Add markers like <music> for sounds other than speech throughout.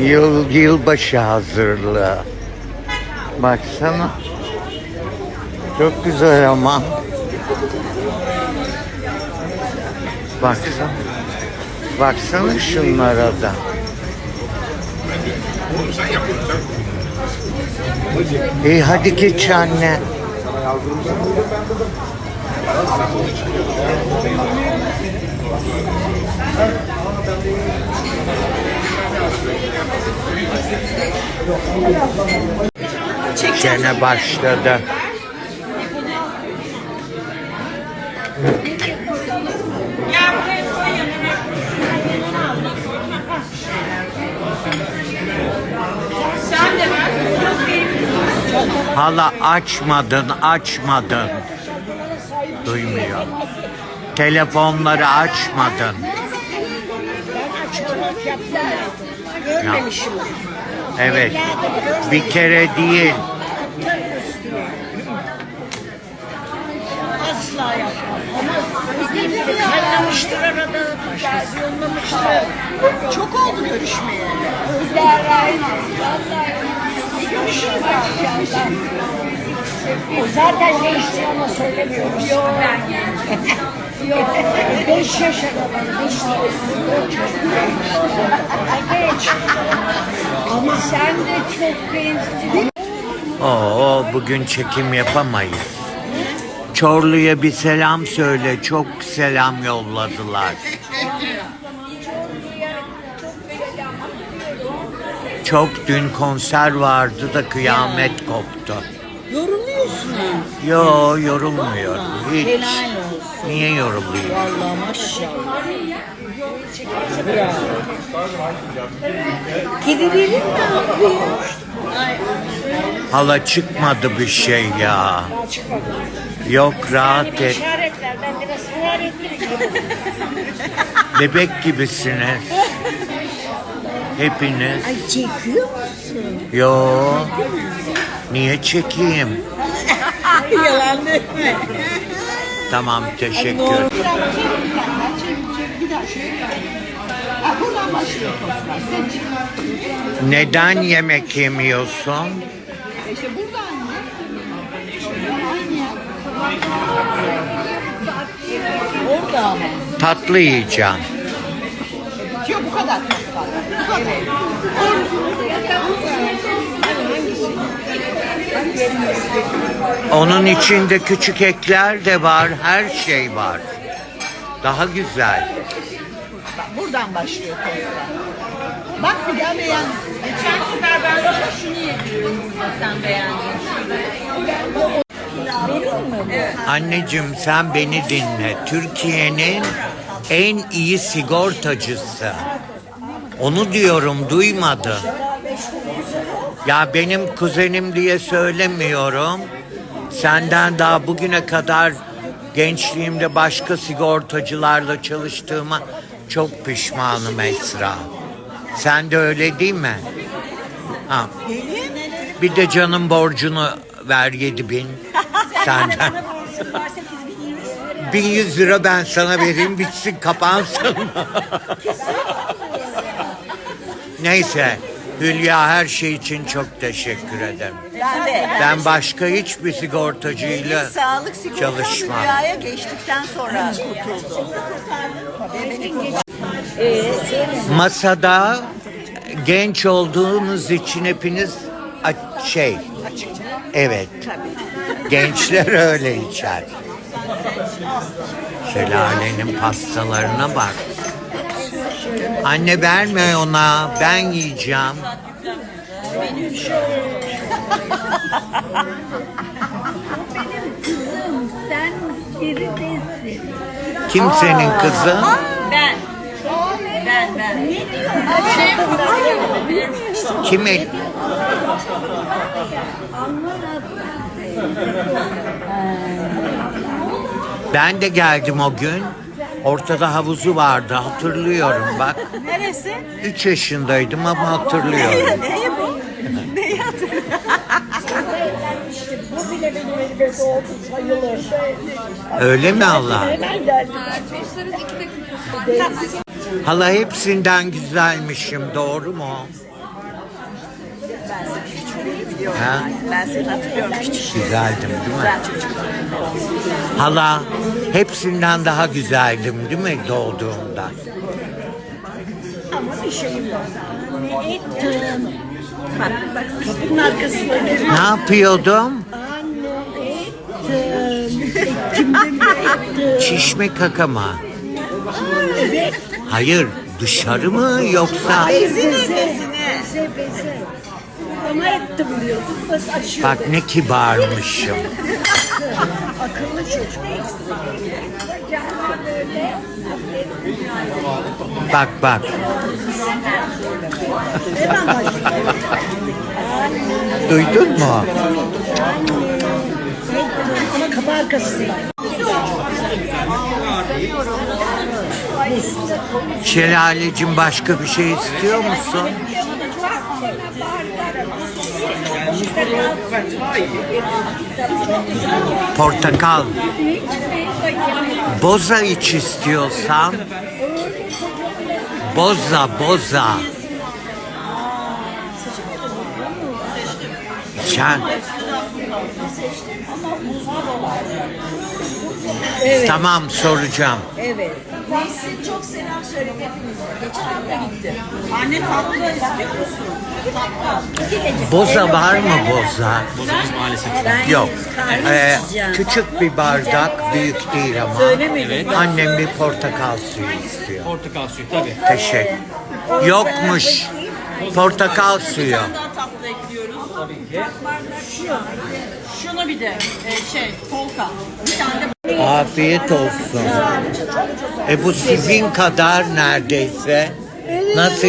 Yıl, yılbaşı hazırlığı. Baksana. Çok güzel ama. Baksana. Baksana şunlara da. İyi hadi geç anne. Gene başladı. Hala açmadın, açmadın. Duymuyor. Telefonları açmadın. Ya. Evet. Bir kere değil. Asla yapmam. Ama yollamıştır arada. Başkası yollamıştır. Çok oldu görüşmeye. Görüşürüz akşamdan. O zaten ne istiyor ama söylemiyoruz. Yok ben Yok. Beş yaş araları. Beş yaş. Geç. Ama sen de çok gençsin. Oo, bugün çekim yapamayız. Çorlu'ya bir selam söyle. Çok selam yolladılar. Çok dün konser vardı da kıyamet koptu. Yoruluyorsun ha. Yo yorulmuyor. Hiç. Helal olsun. Niye yoruluyor? Vallahi maşallah. Bravo. Kedilerin ne yapıyor? Hala çıkmadı bir şey ya. Yok rahat et. biraz hararetli Bebek gibisiniz. Hepiniz. Ay çekiyor musun? Yo. Niye çekeyim? <laughs> Yalan değil mi? Tamam teşekkür. Neden yemek yemiyorsun? Orada ama. Tatlı yiyeceğim. Bitiyor bu kadar. Bu kadar. Onun içinde küçük ekler de var, her şey var. Daha güzel. Buradan başlıyor toslar. Bak bir daha beğen. Geçen sefer ben sana şunu yediyorum sen beğendin. Anneciğim sen beni dinle. Türkiye'nin en iyi sigortacısı. Onu diyorum duymadı. Ya benim kuzenim diye söylemiyorum. Senden daha bugüne kadar gençliğimde başka sigortacılarla çalıştığıma çok pişmanım Esra. Sen de öyle değil mi? Ha. Bir de canın borcunu ver yedi bin <laughs> senden. 1100 lira ben sana vereyim bitsin kapansın. Neyse Hülya her şey için çok teşekkür ederim. Ben de. Ben başka hiçbir sigortacıyla Sağlık sigortam çalışmam. dünyaya geçtikten sonra kurtuldum. Masada genç olduğunuz için hepiniz a- şey evet gençler öyle içer. Şelalenin pastalarına bak. Anne verme ona ben yiyeceğim. Sen geridesin. Kim senin kızın? Ben. Ben ben. Kim el- Ben de geldim o gün. Ortada havuzu vardı hatırlıyorum bak. Neresi? 3 yaşındaydım ama hatırlıyorum. Neyi bu? Neyi hatırlıyorsun? Bu bile benim elime doğdu sayılır. Öyle mi Allah? Hemen geldim. Hala hepsinden güzelmişim doğru mu? Ben seni küçüğünü biliyorum. Ha? Ben seni hatırlıyorum küçük. Güzeldim değil mi? Güzel. Hala hepsinden daha güzeldim değil mi doğduğumda? Ama bir şeyim yok. Anne ettim. Bak bak kapının arkasında bir Ne yapıyordum? Anne ettim. Ettim de ettim. Çişme kaka mı? Hayır dışarı mı yoksa? Bezine bezine. Beze beze. Ama ettim diyordum. Açıyor. Bak ne kibarmışım. Akıllı çocuk. Bak bak. Duydun mu? Ama kapı arkasında. Şelalecim başka bir şey istiyor musun? Portakal. Boza iç istiyorsan. Boza, boza. Sen. Tamam soracağım. Evet. Neyse çok selam söyle hepinize. Geçen hafta gitti. Anne tatlı istiyor musun? Boza var mı boza? Bozumuz maalesef. Ben Yok. Ee, içeceğim. küçük bir bardak, büyük değil ama. Söylemedim. Annem bir portakal suyu istiyor. Portakal suyu tabii. Teşekkür. Yokmuş. Portakal suyu. daha tatlı ekliyoruz. Tabii ki. Şunu bir de e, şey polka. Bir tane de Afiyet olsun. E bu sizin kadar neredeyse. Nasıl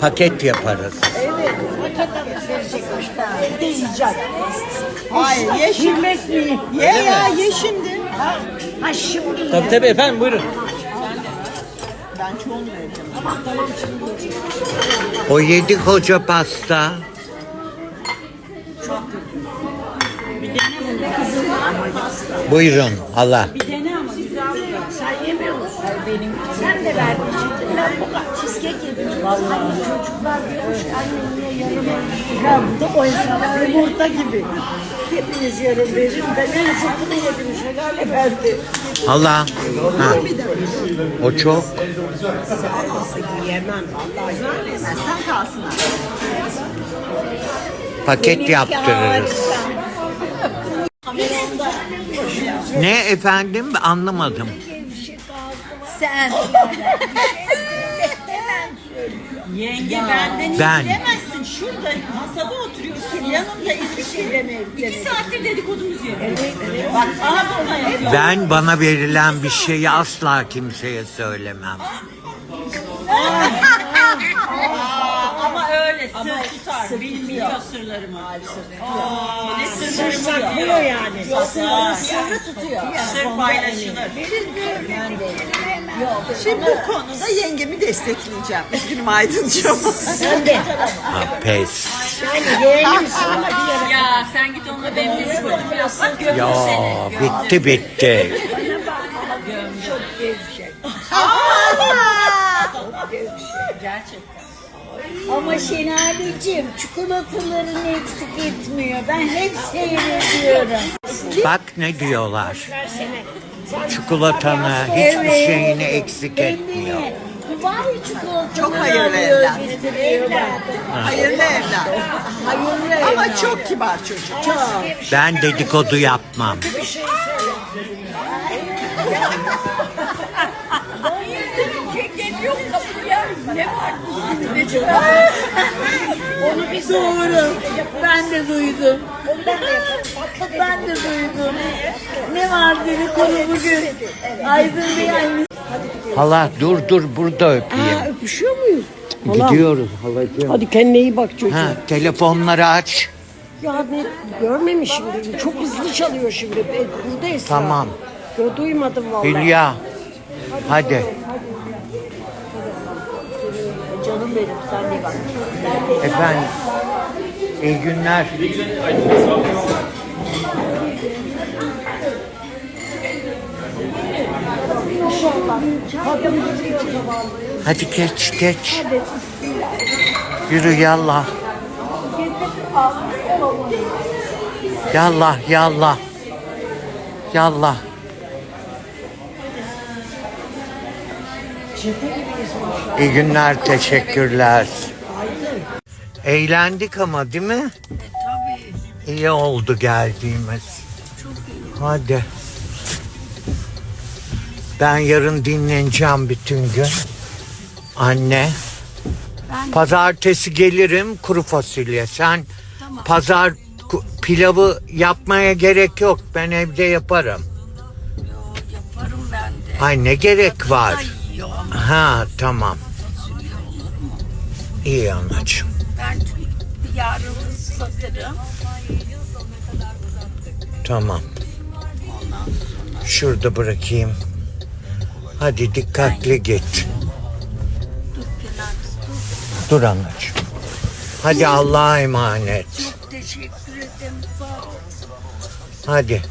paket yaparız? Hayır ye şimdi. Ye ya ye şimdi. Ha şimdi. Tabii tabii efendim buyurun. Ben çoğunu vereceğim. O yedi koca pasta. Buyurun hala. Sen yemiyor musun? Benim Sen de verdin şimdi. Ben bu kadar cheesecake yedim. Vallahi çocuklar diyormuş anne niye yarım Ya bu da o insanlar yumurta gibi. Hepiniz yarım verin. Ben en sıkını yedim. Şelale verdi. Hala. Ha. O çok. Yemem vallahi yemem. Sen kalsın. Paket yaptırırız. Ne efendim anlamadım. Sen. Yenge benden Ben. iyi demezsin. Şurada masada oturuyorsun. Yanımda iki şey. İki saattir dedikodumuz yapıyor. Bak aha burada yapıyor. Ben bana verilen bir şeyi asla kimseye söylemem. Aa, ama sır tutar. Bilmiyor sırlarımı. Aa, ne sırlarımı biliyor. yani. Sır, Sırrı tutuyor. sır paylaşılır. Şimdi bu konuda yengemi destekleyeceğim. Üzgünüm Aydıncığım. Sen de. Ha, pes. Yani bir yere. ya sen git onunla benim dedikodumu yapsak gömür Ya seni. bitti bitti. Ama Şelaleciğim çikolataların eksik etmiyor. Ben hep seyrediyorum. Bak ne diyorlar. Çikolatanı hiçbir şeyini eksik etmiyor. Dubai Çok hayırlı evlat. Hayırlı evlat. Hayırlı Ama evlat. çok kibar çocuk. Çok. Ben dedikodu yapmam. Geliyor kapıya. Ne var? Onu bir Doğru. Ben de duydum. Ben de duydum. Ne var dedi konu bugün. Aydın Bey aynı. Hala dur dur burada öpeyim. Ha, öpüşüyor muyuz? Hala. Gidiyoruz halacığım. Hadi kendine iyi bak çocuğum. Ha, telefonları aç. Ya ne, görmemişim. dedim. Çok hızlı çalıyor şimdi. E, Burada Esra. Tamam. Yo, duymadım vallahi. Hülya. Hadi. Canım benim sen de bak. Efendim. İyi günler. Hadi geç geç. Yürü yallah. Yallah yallah. Yallah. İyi günler, teşekkürler. Eğlendik ama değil mi? Tabii. İyi oldu geldiğimiz. Hadi. Ben yarın dinleneceğim bütün gün. Anne. Pazartesi gelirim kuru fasulye. Sen pazar ku- pilavı yapmaya gerek yok. Ben evde yaparım. Yaparım ben de. Ay ne gerek var? Ay yiyor ama Ha tamam. İyi anacığım. ben yarın ıslatırım. Tamam. Şurada bırakayım. Hadi dikkatli git. Dur anacığım. Hadi Allah'a emanet. Çok teşekkür ederim. Sağ ol. Hadi.